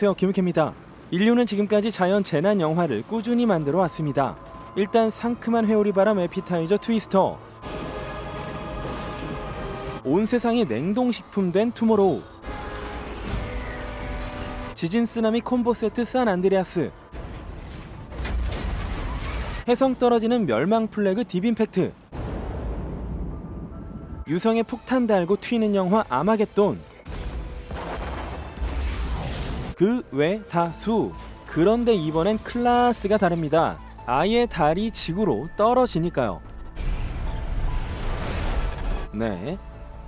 안녕하세요 김우캐입니다. 인류는 지금까지 자연 재난 영화를 꾸준히 만들어 왔습니다. 일단 상큼한 회오리 바람 에피타이저 트위스터. 온 세상이 냉동식품 된 투모로우. 지진 쓰나미 콤보 세트 산 안드레아스. 해성 떨어지는 멸망 플래그 딥임팩트. 유성에 폭탄 달고 튀는 영화 아마겟돈 그 외 다수. 그런데 이번엔 클라스가 다릅니다. 아예 달이 지구로 떨어지니까요. 네.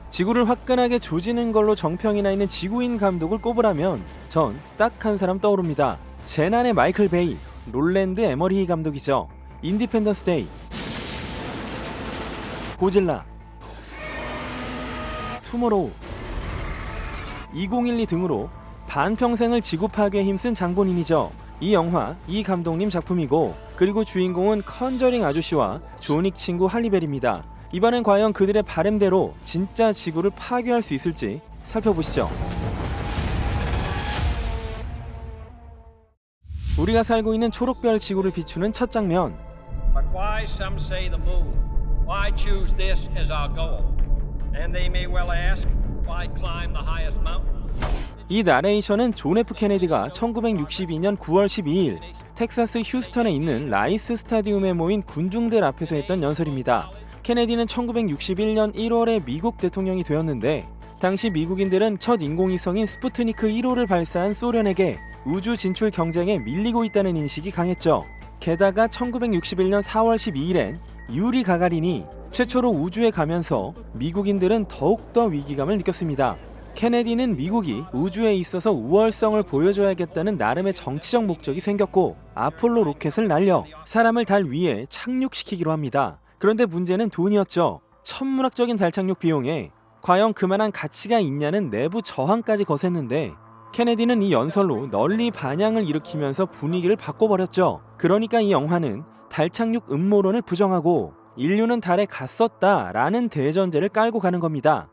지구를 화끈하게 조지는 걸로 정평이 나 있는 지구인 감독을 꼽으라면 전 딱 한 사람 떠오릅니다. 재난의 마이클 베이 롤랜드 에머리 감독이죠. 인디펜던스 데이. 고질라. 투모로우. 2012 등으로 반평생을 지구 파괴에 힘쓴 장본인이죠. 이 영화 이 감독님 작품이고 그리고 주인공은 컨저링 아저씨와 조닉 친구 할리벨입니다. 이번엔 과연 그들의 바램대로 진짜 지구를 파괴할 수 있을지 살펴보시죠. 우리가 살고 있는 초록별 지구를 비추는 첫 장면. 이 나레이션은 존 F 케네디가 1962년 9월 12일 텍사스 휴스턴에 있는 라이스 스타디움에 모인 군중들 앞에서 했던 연설입니다. 케네디는 1961년 1월에 미국 대통령이 되었는데 당시 미국인들은 첫 인공위성인 스푸트니크 1호를 발사한 소련에게 우주 진출 경쟁에 밀리고 있다는 인식이 강했죠. 게다가 1961년 4월 12일엔 유리 가가린이 최초로 우주에 가면서 미국인들은 더욱더 위기감을 느꼈습니다. 케네디는 미국이 우주에 있어서 우월성을 보여줘야겠다는 나름의 정치적 목적이 생겼고 아폴로 로켓을 날려 사람을 달 위에 착륙시키기로 합니다. 그런데 문제는 돈이었죠. 천문학적인 달 착륙 비용에 과연 그만한 가치가 있냐는 내부 저항까지 거셌는데 케네디는 이 연설로 널리 반향을 일으키면서 분위기를 바꿔버렸죠. 그러니까 이 영화는 달 착륙 음모론을 부정하고 인류는 달에 갔었다라는 대전제를 깔고 가는 겁니다.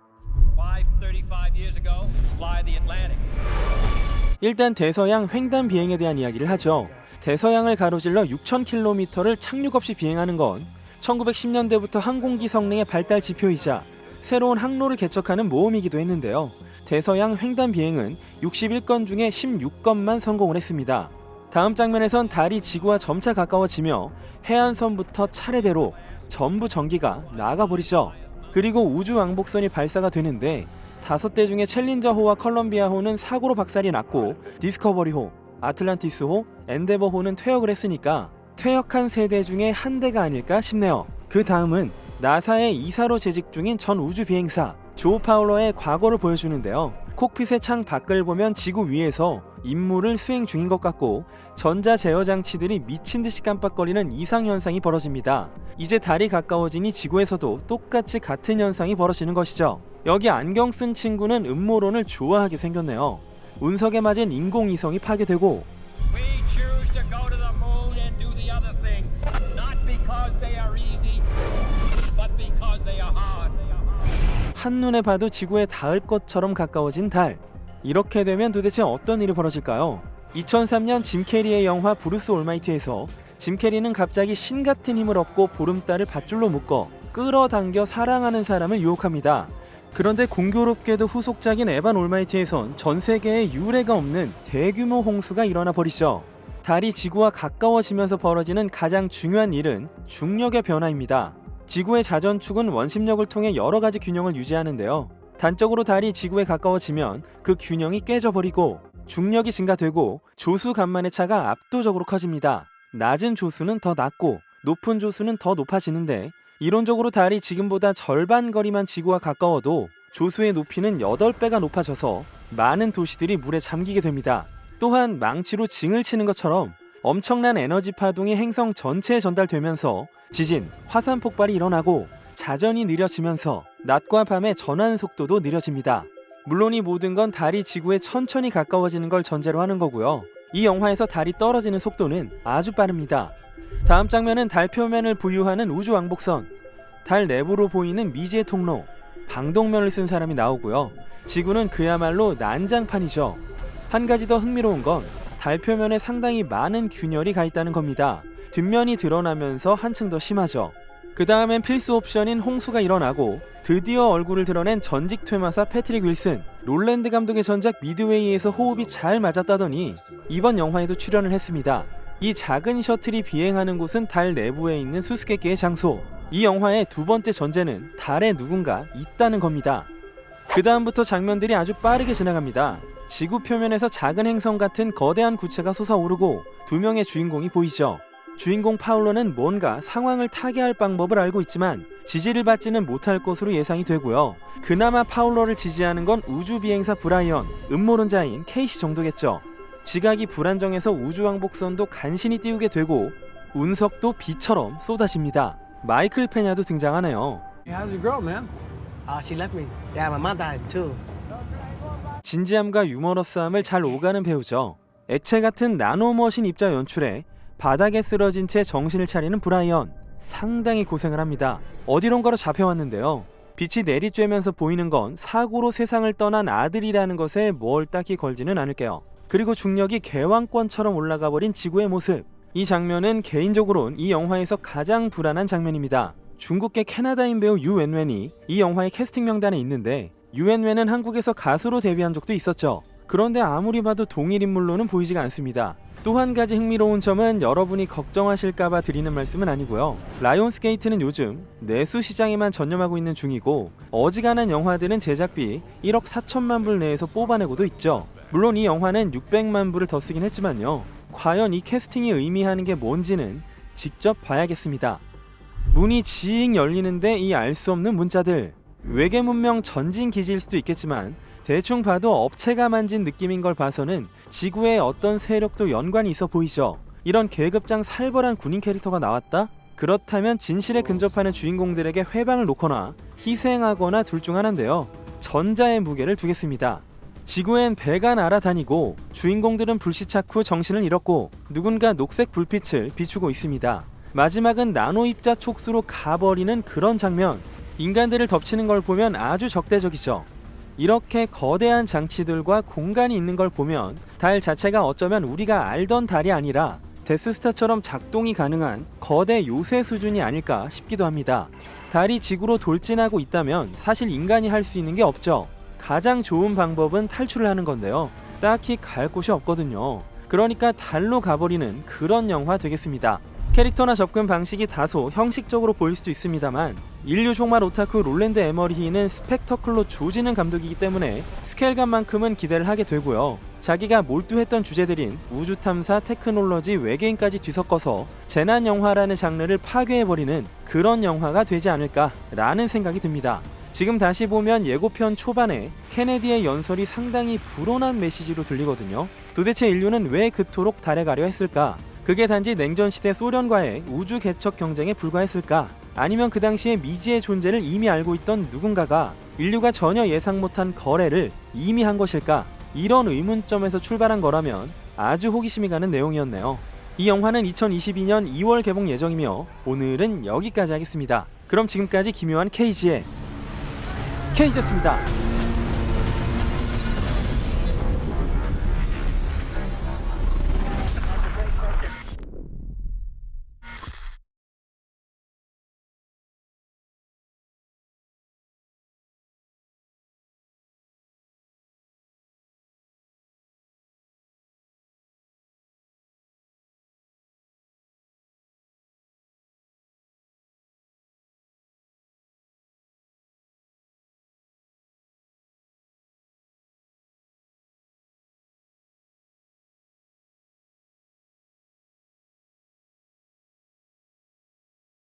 일단 대서양 횡단 비행에 대한 이야기를 하죠. 대서양을 가로질러 6,000km를 착륙 없이 비행하는 건 1910년대부터 항공기 성능의 발달 지표이자 새로운 항로를 개척하는 모험이기도 했는데요. 대서양 횡단 비행은 61건 중에 16건만 성공을 했습니다. 다음 장면에선 달이 지구와 점차 가까워지며 해안선부터 차례대로 전부 전기가 나가버리죠. 그리고 우주 왕복선이 발사가 되는데 다섯 대 중에 챌린저호와 컬럼비아호는 사고로 박살이 났고 디스커버리호, 아틀란티스호, 엔데버호는 퇴역을 했으니까 퇴역한 세 대 중에 한 대가 아닐까 싶네요. 그 다음은 나사의 이사로 재직 중인 전 우주 비행사 조 파울러의 과거를 보여주는데요. 콕핏의 창 밖을 보면 지구 위에서 임무를 수행 중인 것 같고 전자 제어 장치들이 미친 듯이 깜빡거리는 이상 현상이 벌어집니다. 이제 달이 가까워지니 지구에서도 똑같이 같은 현상이 벌어지는 것이죠. 여기 안경 쓴 친구는 음모론을 좋아하게 생겼네요. 운석에 맞은 인공위성이 파괴되고. 한눈에 봐도 지구에 닿을 것처럼 가까워진 달. 이렇게 되면 도대체 어떤 일이 벌어질까요? 2003년 짐 캐리의 영화 브루스 올마이트에서 짐 캐리는 갑자기 신 같은 힘을 얻고 보름달을 밧줄로 묶어 끌어당겨 사랑하는 사람을 유혹합니다. 그런데 공교롭게도 후속작인 에반 올마이트에선 전 세계에 유례가 없는 대규모 홍수가 일어나 버리죠. 달이 지구와 가까워지면서 벌어지는 가장 중요한 일은 중력의 변화입니다. 지구의 자전축은 원심력을 통해 여러 가지 균형을 유지하는데요. 단적으로 달이 지구에 가까워지면 그 균형이 깨져버리고 중력이 증가되고 조수 간만의 차가 압도적으로 커집니다. 낮은 조수는 더 낮고 높은 조수는 더 높아지는데 이론적으로 달이 지금보다 절반 거리만 지구와 가까워도 조수의 높이는 8배가 높아져서 많은 도시들이 물에 잠기게 됩니다. 또한 망치로 징을 치는 것처럼 엄청난 에너지 파동이 행성 전체에 전달되면서 지진, 화산 폭발이 일어나고 자전이 느려지면서 낮과 밤의 전환 속도도 느려집니다. 물론 이 모든 건 달이 지구에 천천히 가까워지는 걸 전제로 하는 거고요. 이 영화에서 달이 떨어지는 속도는 아주 빠릅니다. 다음 장면은 달 표면을 부유하는 우주 왕복선, 달 내부로 보이는 미지의 통로, 방독면을 쓴 사람이 나오고요. 지구는 그야말로 난장판이죠. 한 가지 더 흥미로운 건 달 표면에 상당히 많은 균열이 가 있다는 겁니다. 뒷면이 드러나면서 한층 더 심하죠. 그 다음엔 필수 옵션인 홍수가 일어나고 드디어 얼굴을 드러낸 전직 퇴마사 패트릭 윌슨, 롤랜드 감독의 전작 미드웨이에서 호흡이 잘 맞았다더니 이번 영화에도 출연을 했습니다. 이 작은 셔틀이 비행하는 곳은 달 내부에 있는 수수께끼의 장소. 이 영화의 두 번째 전제는 달에 누군가 있다는 겁니다. 그 다음부터 장면들이 아주 빠르게 지나갑니다. 지구 표면에서 작은 행성 같은 거대한 구체가 솟아오르고 두 명의 주인공이 보이죠. 주인공 파울로는 뭔가 상황을 타개할 방법을 알고 있지만 지지를 받지는 못할 것으로 예상이 되고요. 그나마 파울로를 지지하는 건 우주 비행사 브라이언, 음모론자인 케이시 정도겠죠. 지각이 불안정해서 우주왕복선도 간신히 띄우게 되고 운석도 비처럼 쏟아집니다. 마이클 페냐도 등장하네요. Hey, how's your girl, man? Uh, she left me. Yeah, my mom died too. 진지함과 유머러스함을 잘 오가는 배우죠. 액체 같은 나노머신 입자 연출에 바닥에 쓰러진 채 정신을 차리는 브라이언. 상당히 고생을 합니다. 어디론가로 잡혀왔는데요. 빛이 내리쬐면서 보이는 건 사고로 세상을 떠난 아들이라는 것에 뭘 딱히 걸지는 않을게요. 그리고 중력이 개왕권처럼 올라가 버린 지구의 모습. 이 장면은 개인적으론 이 영화에서 가장 불안한 장면입니다. 중국계 캐나다인 배우 유웬웬이 이 영화의 캐스팅 명단에 있는데 유엔웨는 한국에서 가수로 데뷔한 적도 있었죠. 그런데 아무리 봐도 동일 인물로는 보이지가 않습니다. 또 한 가지 흥미로운 점은 여러분이 걱정하실까봐 드리는 말씀은 아니고요. 라이온스게이트는 요즘 내수 시장에만 전념하고 있는 중이고 어지간한 영화들은 제작비 1억 4천만 불 내에서 뽑아내고도 있죠. 물론 이 영화는 600만 불을 더 쓰긴 했지만요. 과연 이 캐스팅이 의미하는 게 뭔지는 직접 봐야겠습니다. 문이 지익 열리는데 이 알 수 없는 문자들 외계 문명 전진 기지일 수도 있겠지만 대충 봐도 업체가 만진 느낌인 걸 봐서는 지구의 어떤 세력도 연관이 있어 보이죠. 이런 계급장 살벌한 군인 캐릭터가 나왔다? 그렇다면 진실에 근접하는 주인공들에게 회방을 놓거나 희생하거나 둘 중 하나인데요. 전자의 무게를 두겠습니다. 지구엔 배가 날아다니고 주인공들은 불시착 후 정신을 잃었고 누군가 녹색 불빛을 비추고 있습니다. 마지막은 나노 입자 촉수로 가버리는 그런 장면. 인간들을 덮치는 걸 보면 아주 적대적이죠. 이렇게 거대한 장치들과 공간이 있는 걸 보면 달 자체가 어쩌면 우리가 알던 달이 아니라 데스스타처럼 작동이 가능한 거대 요새 수준이 아닐까 싶기도 합니다. 달이 지구로 돌진하고 있다면 사실 인간이 할 수 있는 게 없죠. 가장 좋은 방법은 탈출을 하는 건데요. 딱히 갈 곳이 없거든요. 그러니까 달로 가버리는 그런 영화 되겠습니다. 캐릭터나 접근 방식이 다소 형식적으로 보일 수도 있습니다만 인류 종말 오타쿠 롤랜드 에머리히는 스펙터클로 조지는 감독이기 때문에 스케일감만큼은 기대를 하게 되고요. 자기가 몰두했던 주제들인 우주 탐사, 테크놀로지, 외계인까지 뒤섞어서 재난 영화라는 장르를 파괴해버리는 그런 영화가 되지 않을까라는 생각이 듭니다. 지금 다시 보면 예고편 초반에 케네디의 연설이 상당히 불온한 메시지로 들리거든요. 도대체 인류는 왜 그토록 달에 가려 했을까? 그게 단지 냉전 시대 소련과의 우주 개척 경쟁에 불과했을까? 아니면 그 당시에 미지의 존재를 이미 알고 있던 누군가가 인류가 전혀 예상 못한 거래를 이미 한 것일까? 이런 의문점에서 출발한 거라면 아주 호기심이 가는 내용이었네요. 이 영화는 2022년 2월 개봉 예정이며 오늘은 여기까지 하겠습니다. 그럼 지금까지 기묘한 케이지의 케이지였습니다.